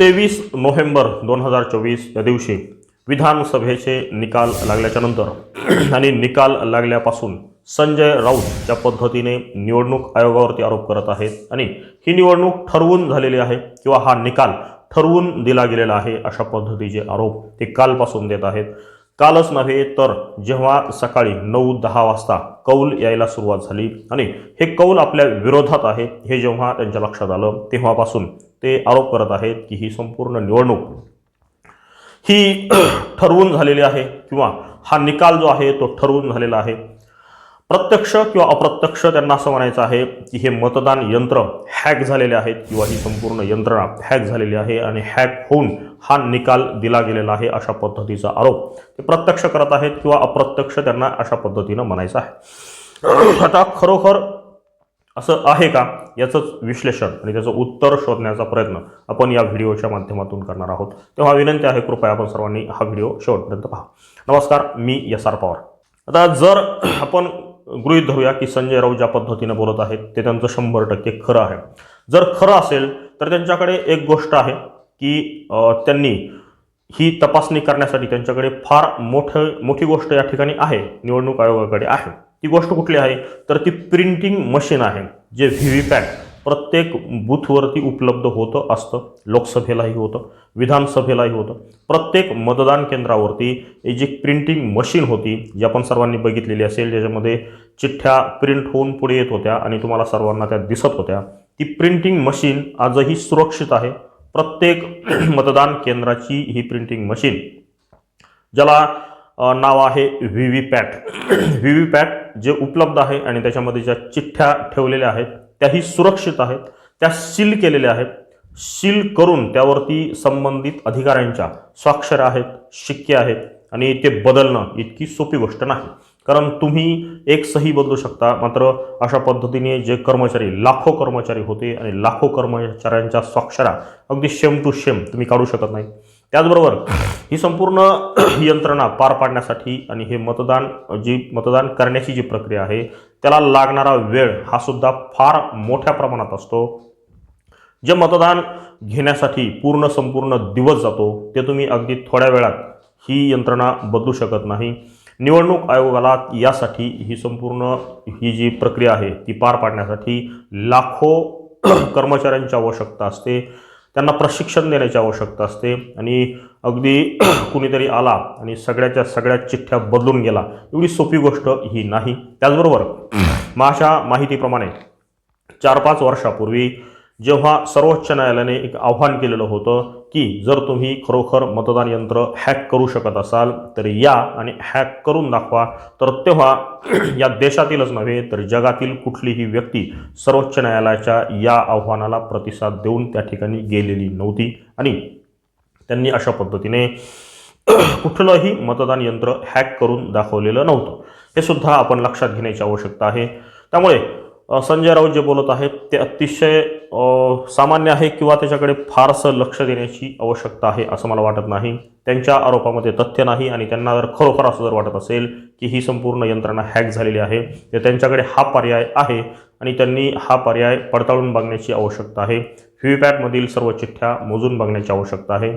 तेवीस नोव्हेंबर दोन हजार चोवीस या दिवशी विधानसभेचे निकाल लागल्याच्या नंतर आणि निकाल लागल्यापासून संजय राऊत ज्या पद्धतीने निवडणूक आयोगावरती आरोप करत आहेत आणि ही निवडणूक ठरवून झालेली आहे किंवा हा निकाल ठरवून दिला गेलेला आहे अशा पद्धतीचे आरोप ते कालपासून देत आहेत. कालच नव्हे तर जेव्हा सकाळी नऊ दहा वाजता कौल यायला सुरुवात झाली आणि हे कौल आपल्या विरोधात आहे हे जेव्हा त्यांच्या लक्षात आलं तेव्हापासून ते आरोप करत आहेत की ही संपूर्ण निवडणूक ही ठरवून झालेली आहे किंवा हा निकाल जो आहे तो ठरवून झालेला आहे. प्रत्यक्ष किंवा अप्रत्यक्ष त्यांना असं म्हणायचं आहे की हे मतदान यंत्र हॅक झालेले आहेत किंवा ही संपूर्ण यंत्रणा हॅक झालेली आहे आणि हॅक होऊन हा निकाल दिला गेलेला आहे अशा पद्धतीचा आरोप ते प्रत्यक्ष करत आहेत किंवा अप्रत्यक्ष त्यांना अशा पद्धतीनं म्हणायचं आहे. आता खरोखर असं आहे का? याचंच विश्लेषण आणि त्याचं उत्तर शोधण्याचा प्रयत्न आपण या व्हिडिओच्या माध्यमातून करणार आहोत. तेव्हा विनंती आहे कृपया आपण सर्वांनी हा व्हिडिओ शेवटपर्यंत पहा. नमस्कार मी एस आर पवार. आता जर आपण गृहीत धरूया की संजय राऊत ज्या पद्धतीने बोलत आहेत ते त्यांचं शंभर टक्के खरं आहे. जर खरं असेल तर त्यांच्याकडे एक गोष्ट आहे की त्यांनी ही तपासणी करण्यासाठी त्यांच्याकडे फार मोठं मोठी गोष्ट या ठिकाणी आहे निवडणूक आयोगाकडे आहे. ती गोष्ट कुठली आहे? तर ती प्रिंटिंग मशीन आहे जे व्ही व्ही पॅट. प्रत्येक बूथवरती उपलब्ध होतं असतं. लोकसभेलाही होतं विधानसभेलाही होतं. प्रत्येक मतदान केंद्रावरती ही जी प्रिंटिंग मशीन होती जी आपण सर्वांनी बघितलेली असेल ज्याच्यामध्ये चिठ्ठ्या प्रिंट होऊन पुढे येत होत्या आणि तुम्हाला सर्वांना त्या दिसत होत्या ती प्रिंटिंग मशीन आजही सुरक्षित आहे. प्रत्येक मतदान केंद्राची ही प्रिंटिंग मशीन ज्याला नाव आहे V V PAT V V PAT जे उपलब्ध आहे आणि त्याच्यामध्ये ज्या चिठ्ठ्या ठेवलेल्या आहेत त्याही सुरक्षित आहेत त्या सील केलेल्या आहेत. सील करून त्यावरती संबंधित अधिकाऱ्यांच्या स्वाक्षर आहेत शिक्के आहेत आणि ते बदलणं इतकी सोपी गोष्ट नाही. कारण तुम्ही एक सही बदलू शकता मात्र अशा पद्धतीने जे कर्मचारी लाखो कर्मचारी होते आणि लाखो कर्मचाऱ्यांच्या स्वाक्षरा अगदी शेम टू शेम तुम्ही काढू शकत नाही. त्याचबरोबर ही संपूर्ण यंत्रणा पार पाडण्यासाठी आणि हे मतदान जी मतदान करण्याची जी प्रक्रिया आहे त्याला लागणारा वेळ हा सुद्धा फार मोठ्या प्रमाणात असतो. जे मतदान घेण्यासाठी पूर्ण संपूर्ण दिवस जातो ते तुम्ही अगदी थोड्या वेळात ही यंत्रणा बदलू शकत नाही. निवडणूक आयोगाला यासाठी ही संपूर्ण ही जी प्रक्रिया आहे ती पार पाडण्यासाठी लाखो कर्मचाऱ्यांची आवश्यकता असते. त्यांना प्रशिक्षण देण्याची आवश्यकता असते. आणि अगदी कुणीतरी आला आणि सगळ्याच्या सगळ्या चिठ्ठ्या बदलून गेला एवढी सोपी गोष्ट ही नाही. त्याचबरोबर माझ्या माहितीप्रमाणे चार पाच वर्षापूर्वी जेव्हा सर्वोच्च न्यायालयाने एक आव्हान केलेलं होतं की जर तुम्ही खरोखर मतदान यंत्र हॅक करू शकत असाल तर या आणि हॅक करून दाखवा. तर तेव्हा या देशातीलच नव्हे तर जगातील कुठलीही व्यक्ती सर्वोच्च न्यायालयाच्या या आव्हानाला प्रतिसाद देऊन त्या ठिकाणी गेलेली नव्हती. आणि त्यांनी अशा पद्धतीने कुठलंही मतदान यंत्र हॅक करून दाखवलेलं नव्हतं. हे सुद्धा आपण लक्षात घेण्याची आवश्यकता आहे. त्यामुळे संजय राऊत जे बोलत आहेत ते अतिशय सामान्य आहे किंवा त्याच्याकडे फारसं लक्ष देण्याची आवश्यकता आहे असं मला वाटत नाही. त्यांच्या आरोपामध्ये तथ्य नाही आणि त्यांना जर खरोखर असं जर वाटत असेल की ही संपूर्ण यंत्रणा हॅक झालेली आहे तर त्यांच्याकडे हा पर्याय आहे आणि त्यांनी हा पर्याय पडताळून बघण्याची आवश्यकता आहे. व्हीव्हीपॅटमधील सर्व चिठ्ठ्या मोजून बघण्याची आवश्यकता आहे.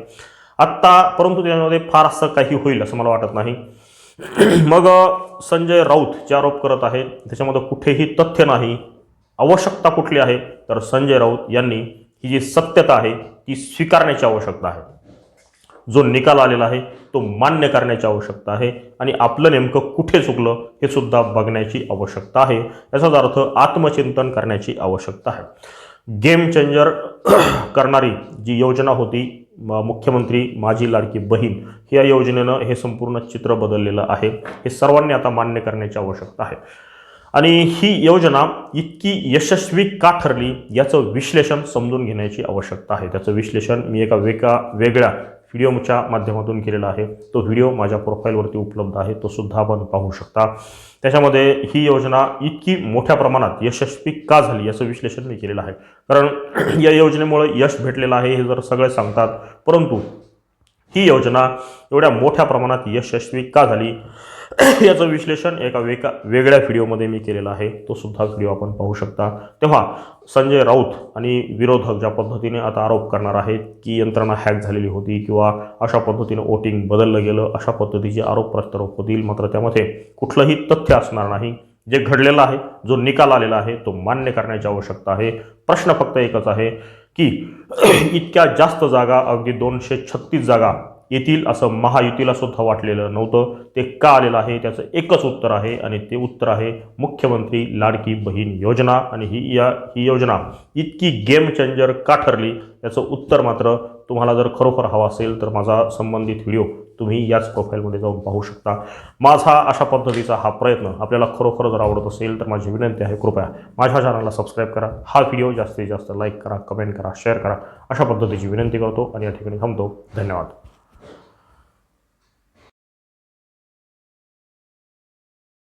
आत्ता परंतु त्यामध्ये फार असं काही होईल असं मला वाटत नाही. मग संजय राऊत जे आरोप करत आहे त्याच्यामध्ये कुठेही तथ्य नाही आवश्यकता कुठली आहे तर संजय राऊत यांनी ही जी सत्यता आहे ती स्वीकारण्याची आवश्यकता आहे. जो निकाल आलेला आहे तो मान्य करण्याची आवश्यकता आहे आणि आपलं नेमकं कुठे चुकलं हे सुद्धा बघण्याची आवश्यकता आहे. याचाच अर्थ आत्मचिंतन करण्याची आवश्यकता आहे. गेम चेंजर करणारी जी योजना होती मुख्यमंत्री माझी लाडकी बहीण या योजनेनं हे संपूर्ण चित्र बदललेलं आहे. हे सर्वांनी आता मान्य करण्याची आवश्यकता आहे. आणि ही योजना इतकी यशस्वी का ठरली याचं विश्लेषण समजून घेण्याची आवश्यकता आहे. त्याचं विश्लेषण मी एका वेका वेगळ्या व्हिडिओच्या माध्यमातून केलेला आहे. तो व्हिडिओ माझ्या प्रोफाईलवरती उपलब्ध आहे. तो सुद्धा आपण पाहू शकता. त्याच्यामध्ये ही योजना इतकी मोठ्या प्रमाणात यशस्वी का झाली याचं विश्लेषण मी केलेलं आहे. कारण या योजनेमुळे यश भेटलेलं आहे हे जर सगळे सांगतात परंतु ही योजना एवढ्या मोठ्या प्रमाणात यशस्वी का झाली? याचं विश्लेषण एका वेका वेगळ्या व्हिडिओमध्ये मी केलेला आहे. तो सुद्धा व्हिडिओ आपण पाहू शकता. तेव्हा संजय राऊत आणि विरोधक ज्या पद्धतीने आता आरोप करणार आहेत की यंत्रणा हॅक झालेली होती किंवा अशा पद्धतीने वोटिंग बदललं गेलं अशा पद्धतीचे आरोप प्रत्यारोप होतील मात्र त्यामध्ये कुठलंही तथ्य असणार नाही. जे घडलेलं आहे जो निकाल आलेला आहे तो मान्य करण्याची आवश्यकता आहे. प्रश्न फक्त एकच आहे की इतक्या जास्त जागा अगदी दोनशे छत्तीस जागा येतील असं महायुतीला सुद्धा वाटलेलं नव्हतं. ते का आलेलं आहे? त्याचं एकच उत्तर आहे आणि ते उत्तर आहे मुख्यमंत्री लाडकी बहीण योजना. आणि ही या ही योजना इतकी गेम चेंजर का ठरली? याचं उत्तर मात्र तुम्हाला जर खरोखर हवं असेल तर माझा संबंधित व्हिडिओ तुम्ही याच प्रोफाईलमध्ये जाऊन पाहू शकता. माझा अशा पद्धतीचा हा प्रयत्न आपल्याला खरोखर जर आवडत असेल तर माझी विनंती आहे कृपया माझ्या चॅनलला सबस्क्राईब करा. हा व्हिडिओ जास्तीत जास्त लाईक करा कमेंट करा शेअर करा. अशा पद्धतीची विनंती करतो आणि या ठिकाणी थांबतो. धन्यवाद.